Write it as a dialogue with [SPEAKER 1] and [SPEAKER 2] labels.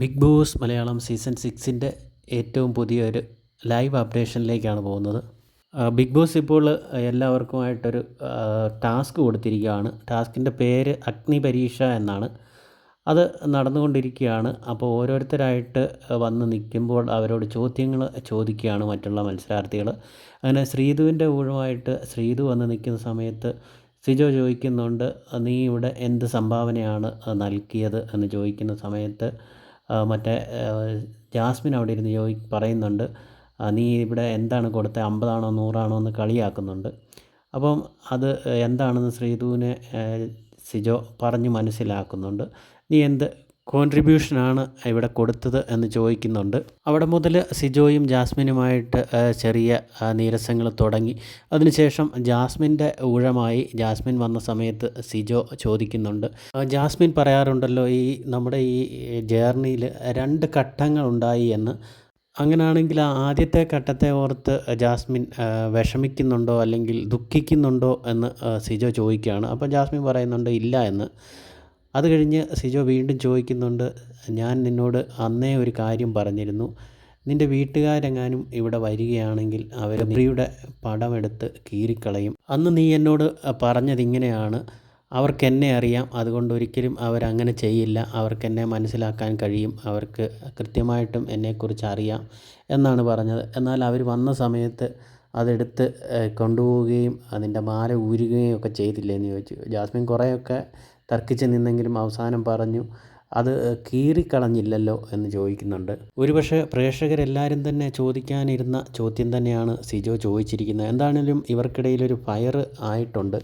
[SPEAKER 1] Big Boss Malayalam season സിക്സിന്റെ ഏറ്റവും പുതിയൊരു ലൈവ് അപ്ഡേഷനിലേക്കാണ് പോകുന്നത്. ബിഗ് ബോസ് ഇപ്പോൾ എല്ലാവർക്കുമായിട്ടൊരു ടാസ്ക് കൊടുത്തിരിക്കുകയാണ്. ടാസ്കിന്റെ പേര് അഗ്നി പരീക്ഷ എന്നാണ്. അത് നടന്നുകൊണ്ടിരിക്കുകയാണ്. അപ്പോൾ ഓരോരുത്തരായിട്ട് വന്ന് നിൽക്കുമ്പോൾ അവരോട് ചോദ്യങ്ങൾ ചോദിക്കുകയാണ് മറ്റുള്ള മത്സരാർത്ഥികൾ. അങ്ങനെ ശ്രീധുവിന്റെ ഊഴമായിട്ട് ശ്രീധു വന്ന് നിൽക്കുന്ന സമയത്ത് സിജോ ചോദിക്കുന്നുണ്ട് നീ ഇവിടെ എന്ത് സംഭാവനയാണ് നൽകിയത്? എന്ന് ചോദിക്കുന്ന സമയത്ത് മറ്റേ ജാസ്മിൻ അവിടെ ഇരുന്ന് ചോദി പറയുന്നുണ്ട് നീ ഇവിടെ എന്താണ് കൊടുത്തത് അമ്പതാണോ നൂറാണോ എന്ന് കളിയാക്കുന്നുണ്ട്. അപ്പം അത് എന്താണെന്ന് ശ്രീധുവിനെ സിജോ പറഞ്ഞ് മനസ്സിലാക്കുന്നുണ്ട്. നീ എന്ത് കോൺട്രിബ്യൂഷനാണ് ഇവിടെ കൊടുത്തത് എന്ന് ചോദിക്കുന്നുണ്ട്. അവിടെ മുതൽ സിജോയും ജാസ്മിനുമായിട്ട് ചെറിയ നീരസങ്ങൾ തുടങ്ങി. അതിനുശേഷം ജാസ്മിന്റെ ഊഴമായി ജാസ്മിൻ വന്ന സമയത്ത് സിജോ ചോദിക്കുന്നുണ്ട്. ജാസ്മിൻ പറയാറുണ്ടല്ലോ ഈ നമ്മുടെ ഈ ജേർണിയിൽ രണ്ട് ഘട്ടങ്ങളുണ്ടായി എന്ന്. അങ്ങനെയാണെങ്കിൽ ആ ആദ്യത്തെ ഘട്ടത്തെ ഓർത്ത് ജാസ്മിൻ വിഷമിക്കുന്നുണ്ടോ അല്ലെങ്കിൽ ദുഃഖിക്കുന്നുണ്ടോ എന്ന് സിജോ ചോദിക്കുകയാണ്. അപ്പോൾ ജാസ്മിൻ പറയുന്നുണ്ട് ഇല്ല എന്ന്. അത് കഴിഞ്ഞ് സിജോ വീണ്ടും ചോദിക്കുന്നുണ്ട് ഞാൻ നിന്നോട് അന്നേ ഒരു കാര്യം പറഞ്ഞിരുന്നു. നിന്റെ വീട്ടുകാരെങ്ങാനും ഇവിടെ വരികയാണെങ്കിൽ അവർ നീയുടെ പടമെടുത്ത് കീറിക്കളയും. അന്ന് നീ എന്നോട് പറഞ്ഞതിങ്ങനെയാണ്. അവർക്കെന്നെ അറിയാം. അതുകൊണ്ട് ഒരിക്കലും അവരങ്ങനെ ചെയ്യില്ല. അവർക്കെന്നെ മനസ്സിലാക്കാൻ കഴിയും. അവർക്ക് കൃത്യമായിട്ടും എന്നെക്കുറിച്ച് അറിയാം എന്നാണ് പറഞ്ഞത്. എന്നാൽ അവർ വന്ന സമയത്ത് അതെടുത്ത് കൊണ്ടുപോവുകയും അതിന്റെ മാല ഊരുകയും ഒക്കെ ചെയ്തില്ലേ എന്ന് ചോദിച്ചു. ജാസ്മിൻ കുറേയൊക്കെ തർക്കിച്ച് നിന്നെങ്കിലും അവസാനം പറഞ്ഞു അത് കീറിക്കളഞ്ഞില്ലല്ലോ എന്ന് ചോദിക്കുന്നുണ്ട്. ഒരുപക്ഷെ പ്രേക്ഷകരെല്ലാവരും തന്നെ ചോദിക്കാനിരുന്ന ചോദ്യം തന്നെയാണ് സിജോ ചോദിച്ചിരിക്കുന്നത്. എന്താണെങ്കിലും ഇവർക്കിടയിൽ ഒരു ഫയർ ആയിട്ടുണ്ട്.